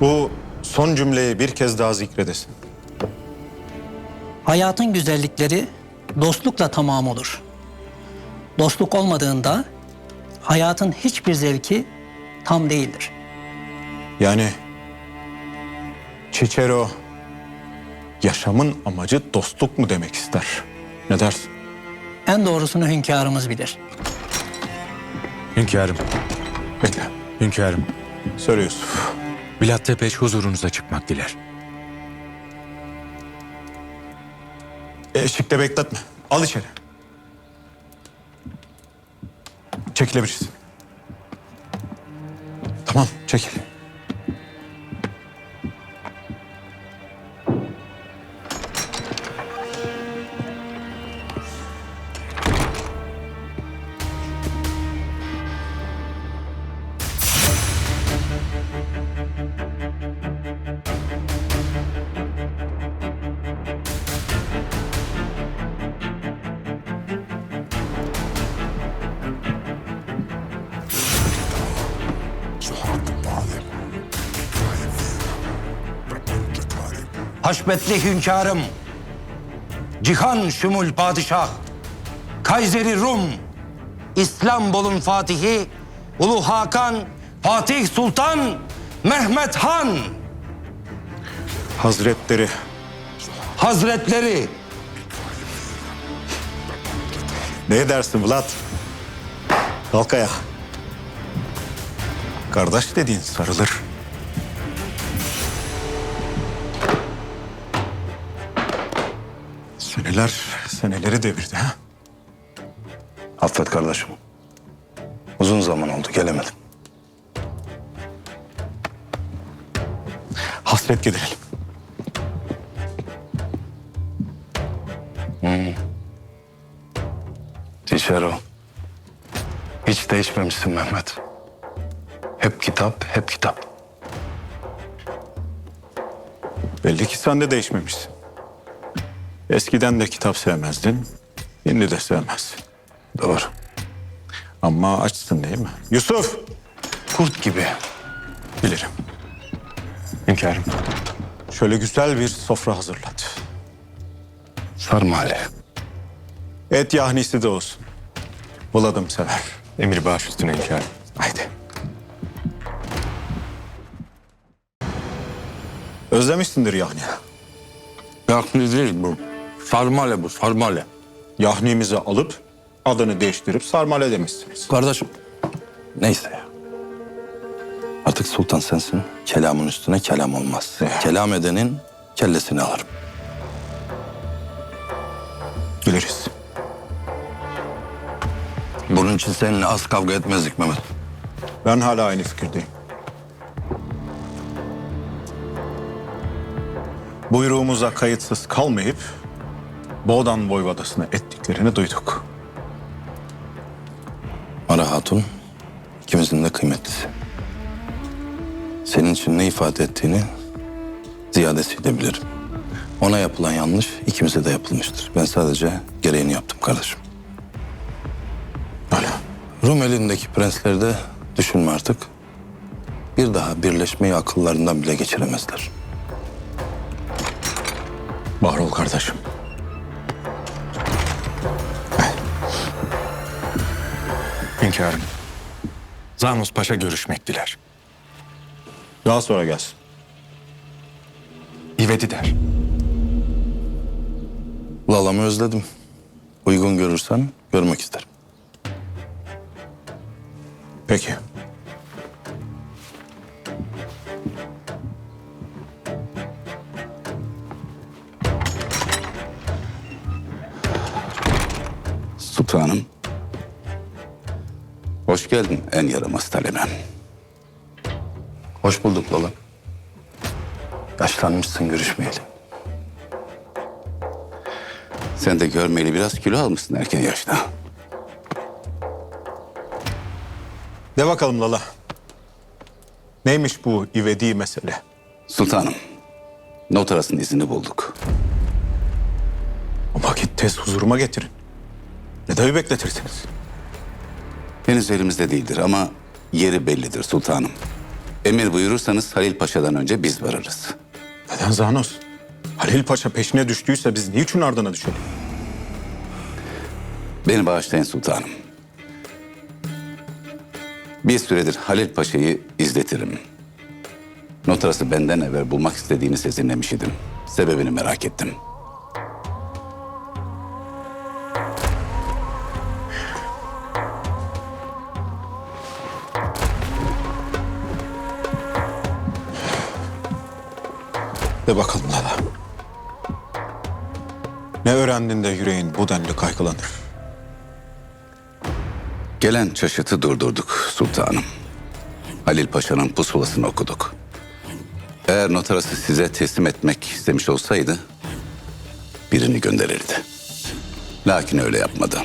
Bu son cümleyi bir kez daha zikredesin. Hayatın güzellikleri dostlukla tamam olur. Dostluk olmadığında hayatın hiçbir zevki tam değildir. Yani Cicero yaşamın amacı dostluk mu demek ister? Ne dersin? En doğrusunu hünkârımız bilir. Hünkârım, Bekle. hünkârım. Söyle Yusuf. Bilat Tepeş huzurunuza çıkmak diler. Eşikte bekletme. Al içeri. Çekilebilirsin. Tamam, çekil. Haşmetli hünkârım, Cihan Şumul Padişah, Kayseri Rum, İstanbul'un Fatihi, Ulu Hakan, Fatih Sultan, Mehmet Han Hazretleri Hazretleri Ne dersin Vlad? Kalk ayağa. Kardeş dediğin sarılır. Seneler seneleri devirdi ha. Affet kardeşim. Uzun zaman oldu gelemedim. Hasret giderelim. Cicero. Hiç değişmemişsin Mehmet. Hep kitap, hep kitap. Belli ki sen de değişmemişsin. Eskiden de kitap sevmezdin. Şimdi de sevmezsin. Doğru. Ama açsın değil mi? Yusuf! Kurt gibi. Bilirim. Hünkârım. Şöyle güzel bir sofra hazırlat. Sarmale. Et yahnisi de olsun. Buladım sever. Emir baş üstüne hünkârım. Haydi. Özlemişsindir yahni. Yakni değil bu. Sarmale bu, sarmale. Yahnimizi alıp adını değiştirip sarmale demişsiniz. Kardeşim. Neyse ya. Artık sultan sensin. Kelamın üstüne kelam olmaz. Kelam edenin kellesini alırım. Biliriz. Bunun için seninle az kavga etmezdik Mehmet. Ben hala aynı fikirdeyim. Buyruğumuza kayıtsız kalmayıp Boğdan Voyvodası'na ettiklerini duyduk. Mara Hatun ikimizin de kıymetlisi. Senin için ne ifade ettiğini ziyadesiyle bilirim. Ona yapılan yanlış ikimize de yapılmıştır. Ben sadece gereğini yaptım kardeşim. Öyle. Rum elindeki prensleri de düşünme artık. Bir daha birleşmeyi akıllarından bile geçiremezler. Var ol kardeşim. Hünkârım. Zanos Paşa görüşmek diler. Daha sonra gelsin. İvedi der. Lalamı özledim. Uygun görürsen görmek isterim. Peki. Sultanım. Hoş geldin en yaramaz talebem. Hoş bulduk Lala. Yaşlanmışsın görüşmeyeli. Sen de görmeyeli biraz kilo almışsın erken yaşta. De bakalım Lala. Neymiş bu ivedi mesele? Sultanım, not arasının izini bulduk. O vakit tez huzuruma getirin. Ne dahi bekletirsiniz? Henüz elimizde değildir ama yeri bellidir sultanım. Emir buyurursanız Halil Paşa'dan önce biz varırız. Neden Zanos? Halil Paşa peşine düştüyse biz niçin ardına düşelim? Beni bağışlayın sultanım. Bir süredir Halil Paşa'yı izletirim. Notarası benden evvel bulmak istediğini sezinlemiş idim. Sebebini merak ettim. De bakalım Lala. Ne öğrendin de yüreğin bu denli kaygılanır? Gelen çaşıtı durdurduk sultanım. Halil Paşa'nın pusulasını okuduk. Eğer notarası size teslim etmek istemiş olsaydı birini gönderirdi. Lakin öyle yapmadı.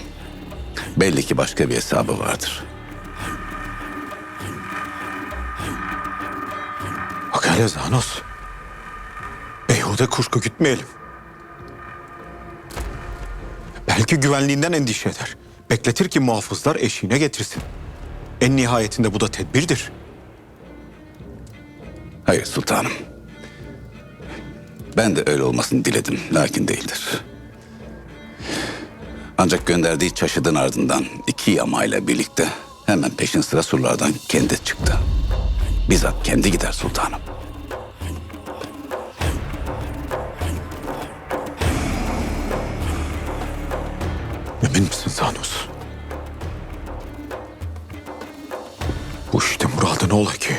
Belli ki başka bir hesabı vardır. Bak hele Zanos. Beyhude kuşku gütmeyelim. Belki güvenliğinden endişe eder. Bekletir ki muhafızlar eşiğine getirsin. En nihayetinde bu da tedbirdir. Hayır sultanım. Ben de öyle olmasını diledim. Lakin değildir. Ancak gönderdiği çaşıdın ardından iki yamayla birlikte hemen peşin sıra surlardan kendi çıktı. Bizzat kendi gider sultanım. Emin misin Zanos? Bu işte muradı ne ola ki?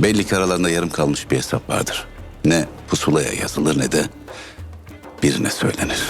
Belli ki aralarında yarım kalmış bir hesap vardır. Ne pusulaya yazılır ne de birine söylenir.